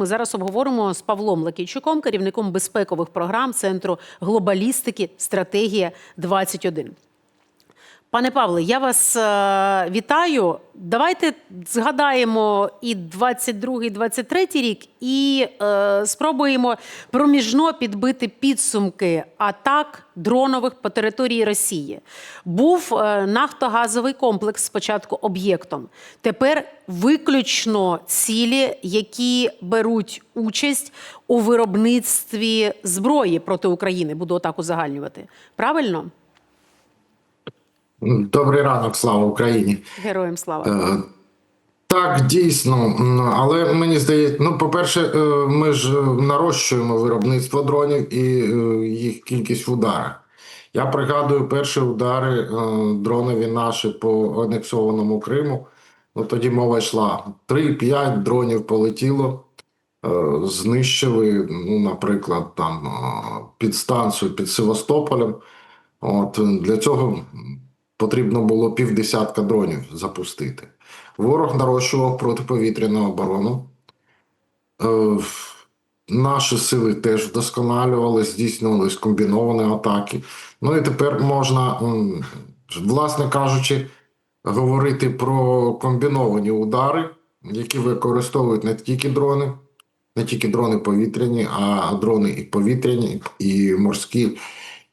Ми зараз обговоримо з Павлом Лакійчуком, керівником безпекових програм Центру глобалістики Стратегія 21 Пане Павле, я вас е, вітаю. Давайте згадаємо і 22 і 23 рік, і е, спробуємо проміжно підбити підсумки атак дронових по території Росії. Був е, нафтогазовий комплекс спочатку об'єктом. Тепер виключно цілі, які беруть участь у виробництві зброї проти України. Буду отак узагальнювати. Правильно? Добрий ранок, слава Україні. Героям слава. Е, Так, дійсно, але мені здається, ну, по-перше, е, ми ж нарощуємо виробництво дронів і е, їх кількість в ударах. Я пригадую перші удари е, дронові наші по анексованому Криму. Ну, тоді мова йшла 3-5 дронів полетіло, е, знищили, ну, наприклад, там е, підстанцію під Севастополем. От для цього потрібно було півдесятка дронів запустити. Ворог нарощував протиповітряну оборону. Е, Наші сили теж вдосконалювали, здійснювались комбіновані атаки. Ну і тепер можна, власне кажучи, говорити про комбіновані удари, які використовують не тільки дрони, не тільки дрони повітряні, а дрони і повітряні, і морські,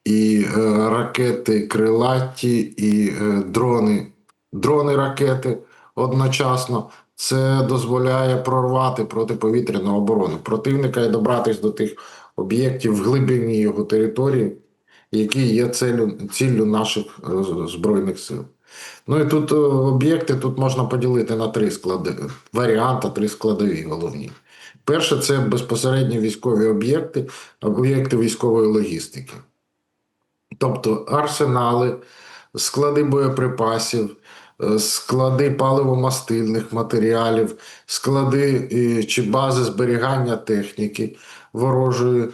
і е, ракети крилаті, і е, дрони, дрони-ракети одночасно. Це дозволяє прорвати протиповітряну оборону противника і добратися до тих об'єктів в глибині його території, які є целю, ціллю наших е, збройних сил. Ну і тут об'єкти тут можна поділити на три склади варіанти, три складові головні. Перше це безпосередньо військові об'єкти, об'єкти військової логістики. Тобто арсенали, склади боєприпасів, е, склади паливомастильних матеріалів, склади е, чи бази зберігання техніки ворожої е,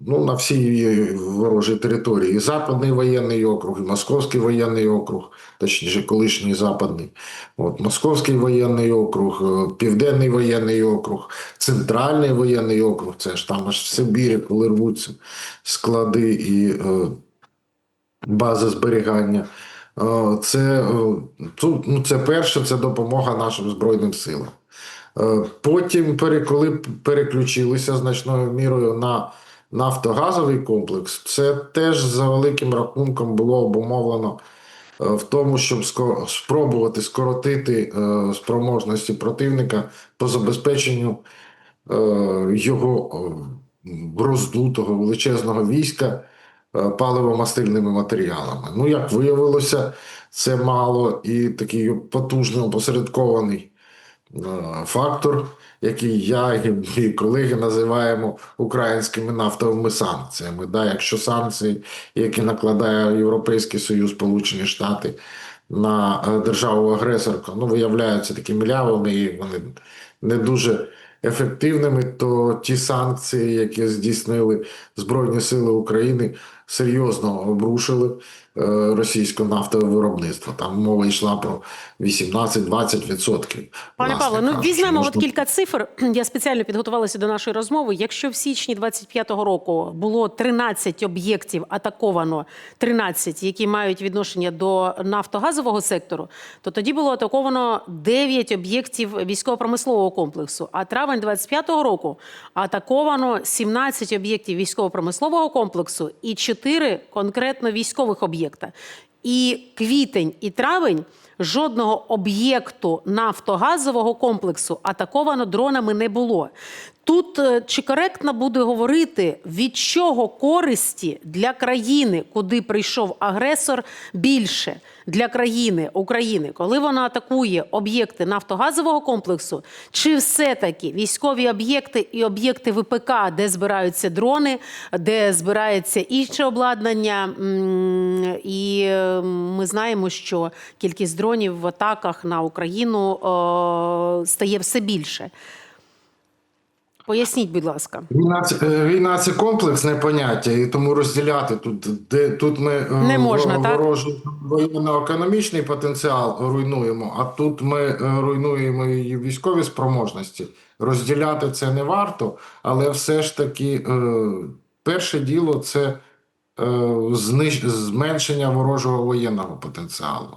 ну, на всій ворожій території. І Западний воєнний округ, і Московський воєнний округ, точніше, колишній западний, от, Московський воєнний округ, е, Південний воєнний округ, Центральний воєнний округ, це ж там аж в Сибірі, коли рвуться склади і е, бази зберігання. Е, Це, е, ну, це перше, це допомога нашим Збройним силам. Е, Потім, коли переключилися значною мірою на нафтогазовий комплекс, це теж за великим рахунком було обумовлено е, в тому, щоб спробувати скоротити е, спроможності противника по забезпеченню е, його роздутого величезного війська паливомастильними матеріалами. Ну, як виявилося, це мало і такий потужний опосередкований фактор, який я і мої колеги називаємо українськими нафтовими санкціями. Да, якщо санкції, які накладає Європейський Союз, Сполучені Штати на е, державу-агресорку, ну, виявляються такими млявими і вони не дуже ефективними, то ті санкції, які здійснили Збройні Сили України, серйозно обрушили е, російське нафтове виробництво. Там мова йшла про 18-20%. Пане Павло, ну візьмемо от кілька цифр. Я спеціально підготувалася до нашої розмови. Якщо в січні 25-го року було 13 об'єктів атаковано, 13, які мають відношення до нафтогазового сектору, то тоді було атаковано 9 об'єктів військово-промислового комплексу. А травень 25-го року атаковано 17 об'єктів військово-промислового комплексу і 4 конкретно військових об'єкта. І квітень і травень жодного об'єкту нафтогазового комплексу атаковано дронами не було. Тут е, чи коректно буде говорити, від чого користі для країни, куди прийшов агресор, більше для країни України, коли вона атакує об'єкти нафтогазового комплексу, чи все-таки військові об'єкти і об'єкти ВПК, де збираються дрони, де збирається інше обладнання, і е, ми знаємо, що кількість дронів в атаках на Україну е, стає все більше. Поясніть, будь ласка. Війна це, е, війна це комплексне поняття, і тому розділяти тут, де тут ми Не можна, во- так? ворожий воєнно-економічний потенціал руйнуємо, а тут ми руйнуємо і військові спроможності розділяти це не варто, але все ж таки перше діло це е, зниж- зменшення ворожого воєнного потенціалу.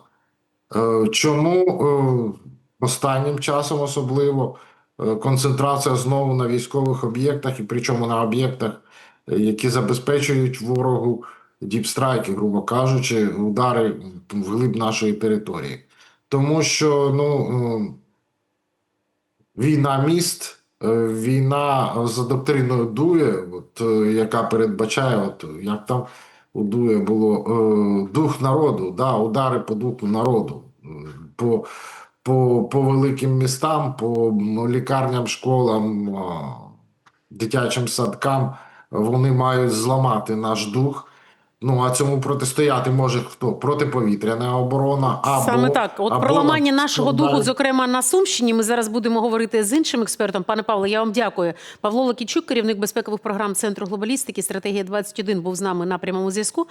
Е, Чому е, останнім часом особливо концентрація знову на військових об'єктах, і причому на об'єктах, які забезпечують ворогу діпстрайки, грубо кажучи, удари в глиб нашої території. Тому що ну, війна міст, війна за доктриною Дує, от, е, яка передбачає, от, як там у Дує було е, дух народу, да, удари по духу народу, е, по, по, по великим містам, по лікарням, школам, дитячим садкам. Вони мають зламати наш дух. Ну а цьому протистояти може хто? Протиповітряна оборона або Саме так. От або про ламання нашого духу, навіть- зокрема на Сумщині, ми зараз будемо говорити з іншим експертом. Пане Павло, я вам дякую. Павло Лакічук, керівник безпекових програм Центру глобалістики, стратегія 21 був з нами на прямому зв'язку.